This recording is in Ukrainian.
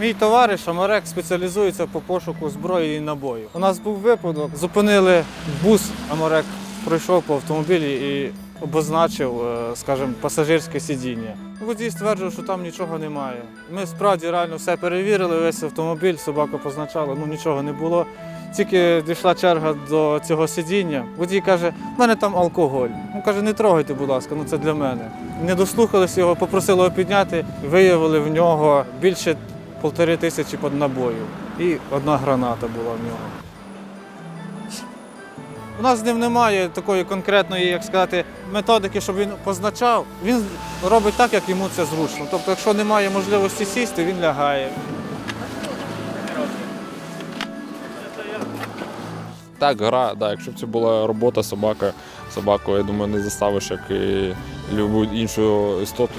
Мій товариш Амарек спеціалізується по пошуку зброї і набою. У нас був випадок, зупинили бус, Амарек пройшов по автомобілі і обозначив, е, скажімо, пасажирське сидіння. Водій стверджував, що там нічого немає. Ми справді реально все перевірили, весь автомобіль, собака позначала, ну нічого не було. Тільки дійшла черга до цього сидіння. Водій каже, в мене там алкоголь. Ну каже, не трогайте, будь ласка, ну це для мене. Не дослухалися його, попросили його підняти, виявили в нього більше полтори тисячі під набою. І одна граната була в нього. У нас з ним немає такої конкретної, як сказати, методики, щоб він позначав. Він робить так, як йому це зручно. Тобто, якщо немає можливості сісти, він лягає. Так, гра, да, якщо б це була робота, собака, собаку, я думаю, не заставиш, як і любу іншу істоту.